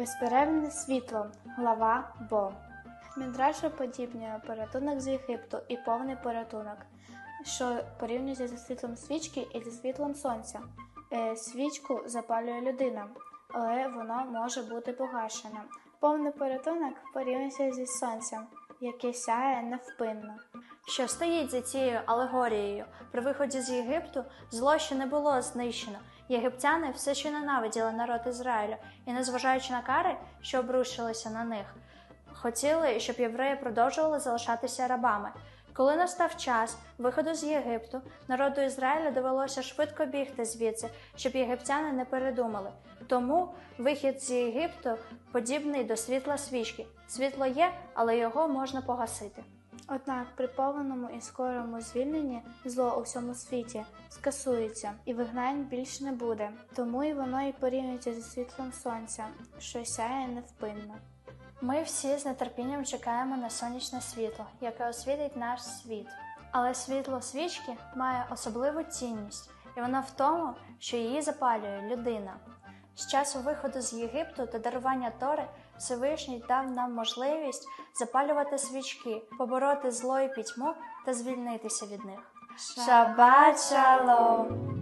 Безперервне світло. Глава Бо. Мідраша подібнює порятунок з Єгипту і повний порятунок, що порівнюється зі світлом свічки і зі світлом сонця. Е, свічку запалює людина, але воно може бути погашене. Повний порятунок порівнюється зі сонцем, яке сяє невпинно. Що стоїть за цією алегорією? При виході з Єгипту зло ще не було знищено. Єгиптяни все ще ненавиділи народ Ізраїлю і, незважаючи на кари, що обрушилися на них, хотіли, щоб євреї продовжували залишатися рабами. Коли настав час виходу з Єгипту, народу Ізраїля довелося швидко бігти звідси, щоб єгиптяни не передумали. Тому вихід з Єгипту подібний до світла свічки. Світло є, але його можна погасити. Однак при повному і скорому звільненні зло у всьому світі скасується, і вигнань більш не буде. Тому і воно і порівнюється зі світлом сонця, що сяє невпинно. Ми всі з нетерпінням чекаємо на сонячне світло, яке освітить наш світ. Але світло свічки має особливу цінність, і вона в тому, що її запалює людина. З часу виходу з Єгипту та дарування Тори Всевишній дав нам можливість запалювати свічки, побороти зло і пітьму та звільнитися від них. Шабат шалом!